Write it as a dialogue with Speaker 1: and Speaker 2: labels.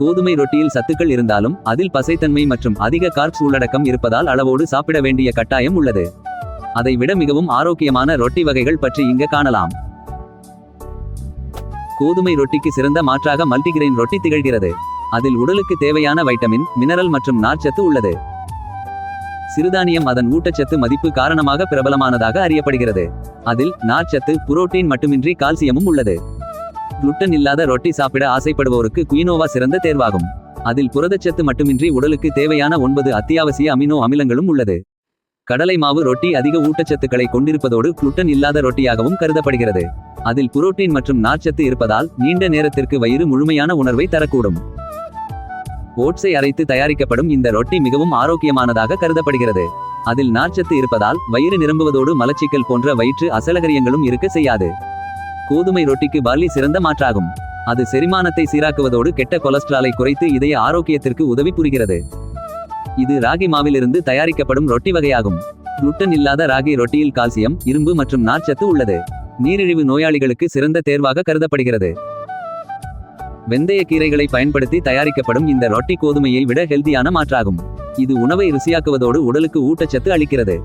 Speaker 1: கோதுமை ரொட்டியில் சத்துக்கள் இருந்தாலும் அதில் பசைத்தன்மை மற்றும் அதிக கார்ப்ஸ் உள்ளடக்கம் இருப்பதால் அளவோடு சாப்பிட வேண்டிய கட்டாயம் உள்ளது. அதை விட மிகவும் ஆரோக்கியமான ரொட்டி வகைகள் பற்றி இங்கு காணலாம். கோதுமை ரொட்டிக்கு சிறந்த மாற்றாக மல்டிகிரெயின் ரொட்டி திகழ்கிறது. அதில் உடலுக்கு தேவையான வைட்டமின் மினரல் மற்றும் நார்ச்சத்து உள்ளது. சிறுதானியம் அதன் ஊட்டச்சத்து மதிப்பு காரணமாக பிரபலமானதாக அறியப்படுகிறது. அதில் நார்ச்சத்து புரோட்டீன் மட்டுமின்றி கால்சியமும் உள்ளது. குளுட்டன் இல்லாத ரொட்டி சாப்பிட ஆசைப்படுவோருக்கு குயினோவா சிறந்த தேர்வாகும். அதில் புரதச்சத்து மட்டுமின்றி உடலுக்கு தேவையான ஒன்பது அத்தியாவசிய அமினோ அமிலங்களும் உள்ளது. கடலை மாவு ரொட்டி அதிக ஊட்டச்சத்துக்களை கொண்டிருப்பதோடு குளுட்டன் இல்லாத ரொட்டியாகவும் கருதப்படுகிறது. அதில் புரோட்டீன் மற்றும் நார்ச்சத்து இருப்பதால் நீண்ட நேரத்திற்கு வயிறு முழுமையான உணர்வை தரக்கூடும். ஓட்ஸை அரைத்து தயாரிக்கப்படும் இந்த ரொட்டி மிகவும் ஆரோக்கியமானதாக கருதப்படுகிறது. அதில் நார்ச்சத்து இருப்பதால் வயிறு நிரம்புவதோடு மலச்சிக்கல் போன்ற வயிற்று அசலகரியங்களும் இருக்க செய்யாது. கோதுமை ரொட்டிக்கு பார்லி சிறந்த மாற்றாகும். அது செரிமானத்தை சீராக்குவதோடு கெட்ட கொலஸ்ட்ராலை குறைத்து இதய ஆரோக்கியத்திற்கு உதவி புரிகிறது. இது ராகி மாவிலிருந்து தயாரிக்கப்படும் ரொட்டி வகையாகும். குளுட்டன் இல்லாத ராகி ரொட்டியில் கால்சியம் இரும்பு மற்றும் நார்ச்சத்து உள்ளது. நீரிழிவு நோயாளிகளுக்கு சிறந்த தேர்வாக கருதப்படுகிறது. வெந்தய கீரைகளை பயன்படுத்தி தயாரிக்கப்படும் இந்த ரொட்டி கோதுமையை விட ஹெல்தியான மாற்றாகும். இது உணவை ருசியாக்குவதோடு உடலுக்கு ஊட்டச்சத்து அளிக்கிறது.